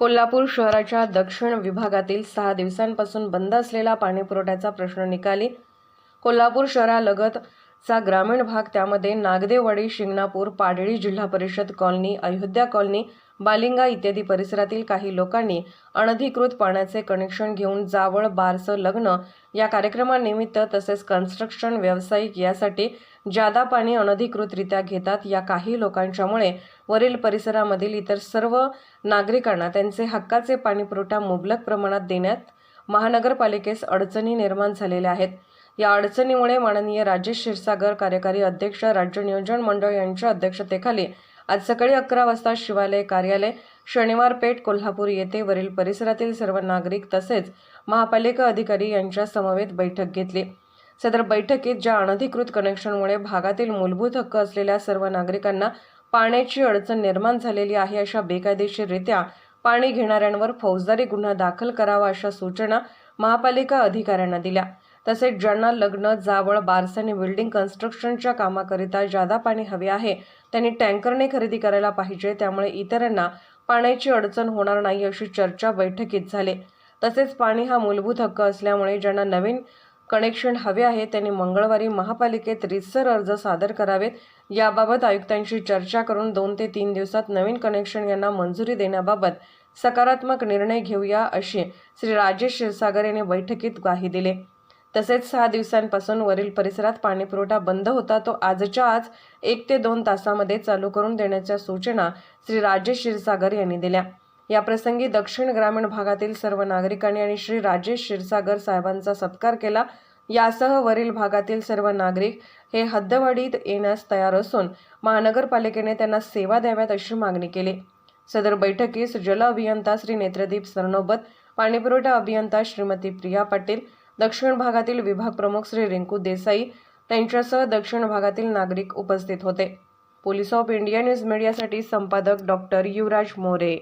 कोल्हापूर शहराच्या दक्षिण विभागातील सहा दिवसांपासून बंद असलेला पाणीपुरवठ्याचा प्रश्न निकाली. कोल्हापूर शहरालगतचा ग्रामीण भाग त्यामध्ये नागदेवाडी शिंगणापूर पाडळी जिल्हा परिषद कॉलनी अयोध्या कॉलनी बालिंगा इत्यादी परिसरातील काही लोकांनी अनधिकृत पाण्याचे कनेक्शन घेऊन जावळ बारसं लग्न या कार्यक्रमानिमित्त तसेच कन्स्ट्रक्शन व्यावसायिक यासाठी जादा पाणी अनधिकृतरित्या घेतात या काही लोकांच्यामुळे वरील परिसरामधील इतर सर्व नागरिकांना त्यांचे हक्काचे पाणीपुरवठा मुबलक प्रमाणात देण्यात महानगरपालिकेस अडचणी निर्माण झालेल्या आहेत. या अडचणीमुळे माननीय राजेश क्षीरसागर कार्यकारी अध्यक्ष राज्य नियोजन मंडळ यांच्या अध्यक्षतेखाली आज सकाळी अकरा वाजता शिवालय कार्यालय शनिवार पेठ कोल्हापूर येथे वरील परिसरातील सर्व नागरिक तसेच महापालिका अधिकारी यांच्या समवेत बैठक घेतली. सदर बैठकीत ज्या अनधिकृत कनेक्शनमुळे भागातील मूलभूत हक्क असलेल्या सर्व नागरिकांना पाण्याची अडचण निर्माण झालेली आहे अशा बेकायदेशीररित्या पाणी घेणाऱ्यांवर फौजदारी गुन्हा दाखल करावा अशा सूचना महापालिका अधिकाऱ्यांना दिल्या. तसेच ज्यांना लग्न जावळ बारस आणि बिल्डिंग कन्स्ट्रक्शनच्या कामाकरिता जादा पाणी हवे आहे त्यांनी टँकरने खरेदी करायला पाहिजे त्यामुळे इतरांना पाण्याची अडचण होणार नाही अशी चर्चा बैठकीत झाली. तसेच पाणी हा मूलभूत हक्क असल्यामुळे ज्यांना नवीन कनेक्शन हवे आहे त्यांनी मंगळवारी महापालिकेत रितसर अर्ज सादर करावेत. याबाबत आयुक्तांशी चर्चा करून दोन ते तीन दिवसात नवीन कनेक्शन यांना मंजुरी देण्याबाबत सकारात्मक निर्णय घेऊया अशी श्री राजेश क्षीरसागर यांनी बैठकीत ग्वाही दिली. तसेच सहा दिवसांपासून वरील परिसरात पाणीपुरवठा बंद होता तो आजच्या आज एक ते दोन तासामध्ये चालू करून देण्याच्या सूचना श्री राजेश क्षीरसागर यांनी दिल्या. याप्रसंगी दक्षिण ग्रामीण भागातील सर्व नागरिकांनी आणि श्री राजेश क्षीरसागर साहेबांचा सत्कार केला. यासह वरील भागातील सर्व नागरिक हे हद्दवाढीत येण्यास तयार असून महानगरपालिकेने त्यांना सेवा द्याव्यात अशी मागणी केली. सदर बैठकीस जल अभियंता श्री नेत्रदीप सरनोबत पाणीपुरवठा अभियंता श्रीमती प्रिया पाटील दक्षिण भागातील विभाग प्रमुख श्री रिंकू देसाई त्यांच्यासह दक्षिण भागातील नागरिक उपस्थित होते. पोलीस ऑफ इंडिया न्यूज मीडियासाठी संपादक डॉक्टर युवराज मोरे.